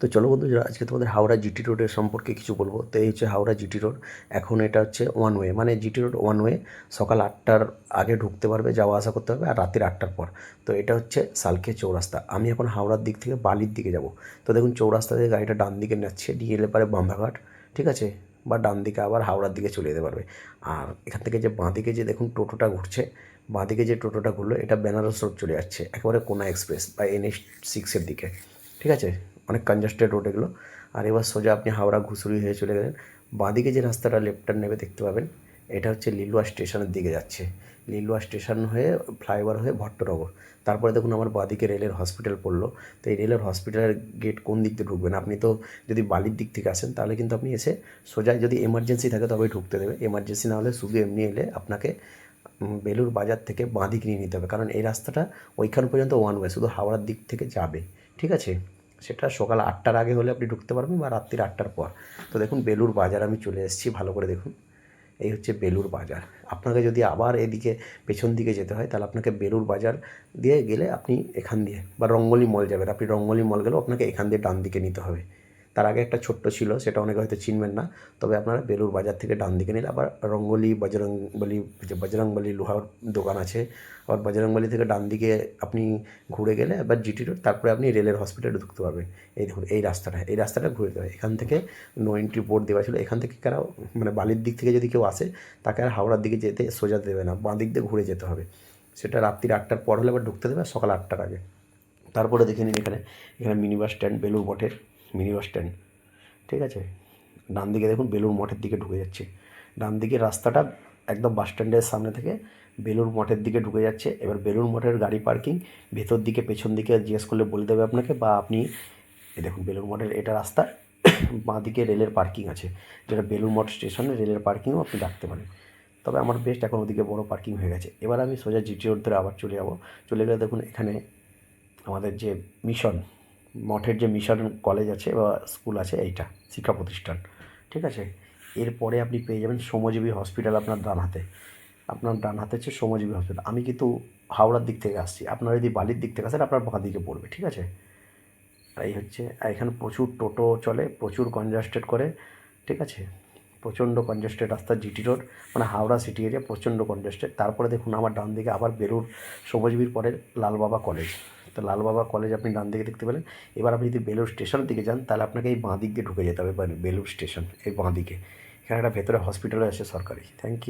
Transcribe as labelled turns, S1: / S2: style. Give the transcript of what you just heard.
S1: তো চলো বন্ধুরা আজকে তোমাদের হাওড়া জিটি রোডের সম্পর্কে কিছু বলব। তো এই হচ্ছে হাওড়া জিটি রোড এখন এটা হচ্ছে ওয়ান ওয়ে মানে জিটি রোড ওয়ান ওয়ে সকাল আটটার আগে ঢুকতে পারবে, যাওয়া আসা করতে পারবে, আর রাতের আটটার পর। তো এটা হচ্ছে সালকে চৌরাস্তা। আমি এখন হাওড়ার দিক থেকে বালির দিকে যাব। তো দেখুন, চৌরাস্তা থেকে গাড়িটা ডান দিকে যাচ্ছে দিয়ে এলে পারে বাম্বাঘাট ঠিক আছে? বা ডান দিকে আবার হাওড়ার দিকে চলে যেতে পারবে। আর এখান থেকে যে বাঁ দিকে যে দেখুন টোটোটা ঘুরছে বাঁ দিকে যে টোটোটা ঘুরলো, এটা বেনারস রোড চলে যাচ্ছে, একেবারে কোনা এক্সপ্রেস বা এন এনএস সিক্সের দিকে, ঠিক আছে? অনেক কনজাস্টেড রোড এগুলো। আর এবার সোজা আপনি হাওড়া ঘুষুরি হয়ে চলে গেলেন। বাঁদিকে যে রাস্তাটা লেফট টার্ন নেবে দেখতে পাবেন, এটা হচ্ছে লিলুয়া স্টেশনের দিকে যাচ্ছে। লিলুয়া স্টেশন হয়ে ফ্লাইওভার হয়ে ভট্টনগর। তারপরে দেখুন আমার বাঁদিকে রেলের হসপিটাল পড়ল। তো এই রেলের হসপিটালের গেট কোন দিক দিয়ে ঢুকবেন? আপনি তো যদি বালির দিক থেকে আসেন, তাহলে কিন্তু আপনি এসে সোজা যদি এমার্জেন্সি থাকে তবেই ঢুকতে দেবে। এমার্জেন্সি না হলে শুধু এমনি এলে আপনাকে বেলুর বাজার থেকে বাঁ দিক নিয়ে নিতে হবে। কারণ এই রাস্তাটা ওইখান পর্যন্ত ওয়ান ওয়ে শুধু হাওড়ার দিক থেকে যাবে। ঠিক আছে? সেটা সকাল আটটার আগে হলে আপনি ঢুকতে পারবেন বা রাত্রির আটটার পর। তো দেখুন বেলুর বাজার আমি চলে এসেছি, ভালো করে দেখুন। এই হচ্ছে বেলুর বাজার। আপনাকে যদি আবার এদিকে পেছন দিকে যেতে হয়, তাহলে আপনাকে বেলুর বাজার দিয়ে গেলে আপনি এখান দিয়ে বা রঙ্গলি মল যাবেন। আপনি রঙ্গলি মল গেলেও আপনাকে এখান দিয়ে ডান দিকে নিতে হবে। তার আগে একটা ছোট্ট ছিল, সেটা অনেকে হয়তো চিনবেন না। তবে আপনারা বেলুর বাজার থেকে ডান দিকে নিলে আবার রঙ্গলি যে বজরংবলি লোহার দোকান আছে। আবার বজরংবলি থেকে ডান দিকে আপনি ঘুরে গেলে এবার জিটি রোড, তারপরে আপনি রেলের হসপিটালে ঢুকতে পারবেন। এই দেখুন, এই রাস্তাটা এই রাস্তাটা ঘুরে দেবে এখান থেকে নো এন্ট্রি বোর্ড দেওয়া ছিল। এখান থেকে কারা মানে বালির দিক থেকে যদি কেউ আসে, তাকে আর হাওড়ার দিকে যেতে সোজা দেবে না। বাঁ দিক দিয়ে ঘুরে যেতে হবে। সেটা রাত্রির আটটার পর হলে আবার ঢুকতে দেবে, সকাল আটটার আগে। তারপরে দেখে নিন এখানে এখানে মিনি বাস স্ট্যান্ড বেলুর মঠের। Mini bus stand. ঠিক আছে? ডান দিকে দেখুন বেলুর মঠের দিকে ঢুকে যাচ্ছে। ডান দিকে রাস্তাটা একদম বাস স্ট্যান্ডের সামনে থেকে বেলুর মঠের দিকে ঢুকে যাচ্ছে। এবার বেলুর মঠের গাড়ি পার্কিং, ভেতর দিকে, পেছন দিকে জিজ্ঞেস করলে বলে দেবে আপনাকে বা আপনি, এই দেখুন বেলুর মঠের এটা রাস্তা, বাঁ দিকে রেলের পার্কিং আছে। যেটা বেলুর মঠ স্টেশনে রেলের পার্কিংও আপনি ডাকতে পারেন। তবে আমার বেস্ট এখন ওদিকে বড় পার্কিং হয়ে গেছে। এবার আমি সোজা জিটি রোড ধরে আবার চলে যাব। চলে গেলে দেখুন এখানে আমাদের যে মিশন মঠের যে মিশন কলেজ আছে বা স্কুল আছে, এইটা, শিক্ষা প্রতিষ্ঠান, ঠিক আছে? এরপরে আপনি পেয়ে যাবেন শ্রমজীবী হসপিটাল আপনার ডান হাতে। আপনার ডান হাতে হচ্ছে শ্রমজীবী হসপিটাল আমি কিন্তু হাওড়ার দিক থেকে আসছি। আপনারা যদি বালির দিক থেকে আসেন, আপনার বাঁ দিকে পড়বে, ঠিক আছে? এই হচ্ছে, এখানে প্রচুর টোটো চলে, প্রচুর কনজাস্টেড করে, ঠিক আছে? প্রচণ্ড কনজাস্টেড রাস্তা জিটি রোড মানে হাওড়া সিটি এরিয়া প্রচণ্ড কনজাস্টেড তারপরে দেখুন, আমার ডান দিকে আবার বেলুর সবুজবীর পরে লালবাবা কলেজ তো লালবাবা কলেজ আপনি ডান দিকে দেখতে পেলেন। এবার আপনি যদি বেলুর স্টেশনের দিকে যান, তাহলে আপনাকে এই বাঁ ঢুকে যেতে হবে মানে বেলুর স্টেশন এই বাঁ দিকে। এখানে একটা ভেতরে হসপিটাল আছে সরকারি। Thank you